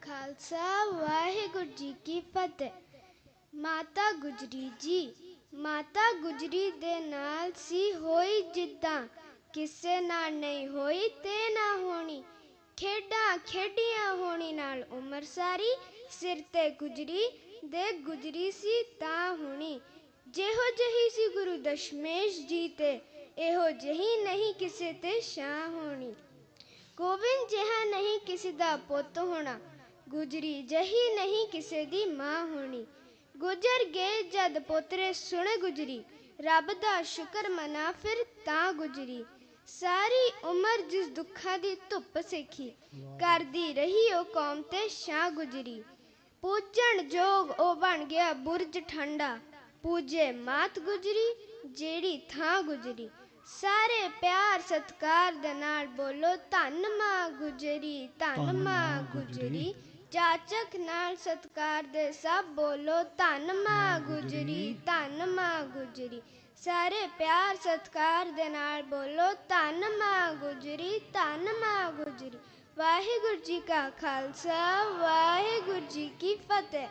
ਖਾਲਸਾ, ਵਾਹਿਗੁਰੂ ਜੀ ਕੀ ਫਤਿਹ। ਮਾਤਾ ਗੁਜਰੀ ਜੀ, ਮਾਤਾ ਗੁਜਰੀ ਦੇ ਨਾਲ ਸੀ ਹੋਈ ਜਿੱਦਾਂ। ਕਿਸੇ ਨਾਲ ਨਹੀਂ ਹੋਈ ਤੇ ਨਾ ਹੋਣੀ। ਖੇਡਾਂ ਖੇਡੀਆਂ ਹੋਣੀ ਨਾਲ ਉਮਰ ਸਾਰੀ, ਸਿਰ ਤੇ ਗੁਜਰੀ, ਦੇ ਗੁਜਰੀ ਸੀ ਤਾਂ ਹੋਣੀ। ਜਿਹੋ ਜਹੀ ਸੀ ਗੁਰੂ ਦਸ਼ਮੇਸ਼ ਜੀ ਤੇ, ਇਹੋ ਜਹੀ ਨਹੀਂ ਕਿਸੇ ਤੇ ਸ਼ਾਂ ਹੋਣੀ। ਗੋਬਿੰਦ ਜਿਹਾ ਨਹੀਂ ਕਿਸੇ ਦਾ ਪੁੱਤ ਹੋਣਾ। ਗੁਜਰੀ ਜਹੀ ਨਹੀਂ ਕਿਸੇ ਦੀ ਮਾਂ ਹੋਣੀ। ਗੁਜਰ ਗਏ ਜਦ ਪੋਤਰੇ ਸੁਣ ਗੁਜਰੀ। ਰੱਬ ਦਾ ਸ਼ੁਕਰ ਮਨਾ ਫਿਰ ਤਾਂ ਗੁਜਰੀ। ਸਾਰੀ ਉਮਰ ਜਿਸ ਦੁੱਖਾਂ ਦੀ ਧੁੱਪ ਸੇਖੀ ਕਰਦੀ ਰਹੀ ਉਹ ਕੌਮ ਤੇ ਸ਼ਾਂ ਗੁਜਰੀ। ਪੂਜਣ ਜੋਗ ਉਹ ਬਣ ਗਿਆ ਬੁਰਜ ਠੰਡਾ। ਪੂਜੇ ਮਾਤ ਗੁਜਰੀ ਜਿਹੜੀ ਥਾਂ ਗੁਜਰੀ। ਸਾਰੇ ਪਿਆਰ ਸਤਕਾਰ ਦੇ ਨਾਲ ਬੋਲੋ ਧੰਨ ਮਾਂ ਗੁਜਰੀ ਧੰਨ ਮਾਂ ਗੁਜਰੀ। ਚਾਚਕ ਨਾਲ ਸਤਕਾਰ ਦੇ ਸਭ ਬੋਲੋ ਧੰਨ ਮਾਂ ਗੁਜਰੀ ਧੰਨ ਮਾਂ ਗੁਜਰੀ। ਸਾਰੇ ਪਿਆਰ ਸਤਕਾਰ ਦੇ ਨਾਲ ਬੋਲੋ ਧੰਨ ਮਾਂ ਗੁਜਰੀ ਧੰਨ ਮਾਂ ਗੁਜਰੀ। ਵਾਹਿਗੁਰੂ ਜੀ ਕਾ ਖਾਲਸਾ ਵਾਹਿਗੁਰੂ ਜੀ ਕੀ ਫਤਿਹ।